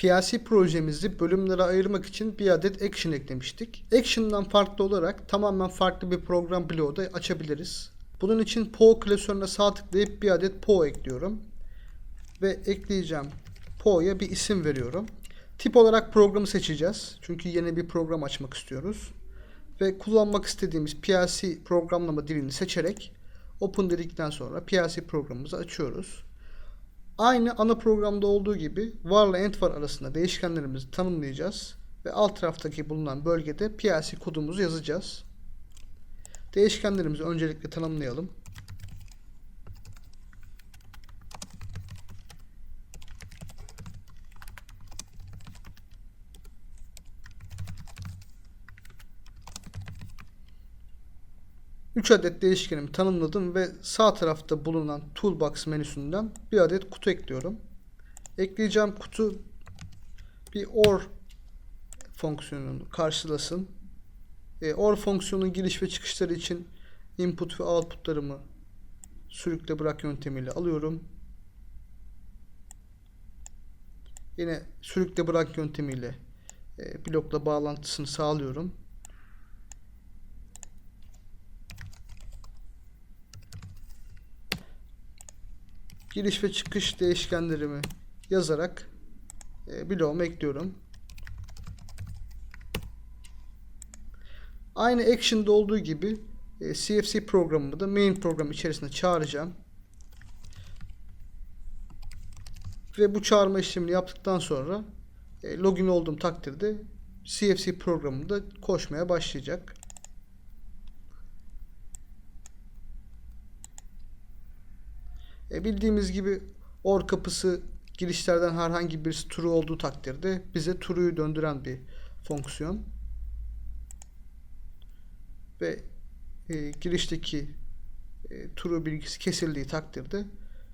PLC projemizi bölümlere ayırmak için bir adet action eklemiştik. Action'dan farklı olarak tamamen farklı bir program bloğu da açabiliriz. Bunun için PO klasörüne sağ tıklayıp bir adet PO ekliyorum. Ve ekleyeceğim PO'ya bir isim veriyorum. Tip olarak programı seçeceğiz. Çünkü yeni bir program açmak istiyoruz. Ve kullanmak istediğimiz PLC programlama dilini seçerek Open dedikten sonra PLC programımızı açıyoruz. Aynı ana programda olduğu gibi var ile end var arasında değişkenlerimizi tanımlayacağız ve alt taraftaki bulunan bölgede PLC kodumuzu yazacağız. Değişkenlerimizi öncelikle tanımlayalım. Üç adet değişkenimi tanımladım ve sağ tarafta bulunan Toolbox menüsünden bir adet kutu ekliyorum. Ekleyeceğim kutu bir OR fonksiyonunu karşılasın. E, OR fonksiyonunun giriş ve çıkışları için input ve outputlarımı sürükle bırak yöntemiyle alıyorum. Yine sürükle bırak yöntemiyle e, blokla bağlantısını sağlıyorum. Giriş ve çıkış değişkenlerimi yazarak e, bloğuma ekliyorum. Aynı action'da olduğu gibi e, CFC programımı da main program içerisinde çağıracağım. Ve bu çağırma işlemini yaptıktan sonra e, login olduğum takdirde CFC programı da koşmaya başlayacak. E, bildiğimiz gibi OR kapısı girişlerden herhangi birisi true olduğu takdirde bize true'yu döndüren bir fonksiyon. Ve e, girişteki e, true bilgisi kesildiği takdirde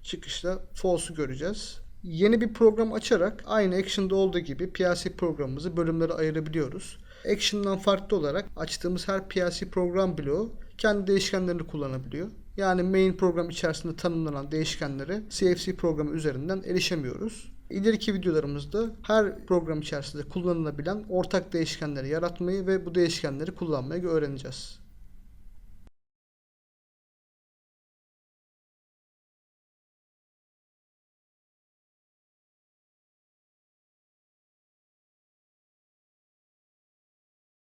çıkışta false'u göreceğiz. Yeni bir program açarak aynı Action'da olduğu gibi PLC programımızı bölümlere ayırabiliyoruz. Action'dan farklı olarak açtığımız her PLC program bloğu kendi değişkenlerini kullanabiliyor. Yani main program içerisinde tanımlanan değişkenlere CFC programı üzerinden erişemiyoruz. İleriki videolarımızda her program içerisinde kullanılabilen ortak değişkenleri yaratmayı ve bu değişkenleri kullanmayı öğreneceğiz.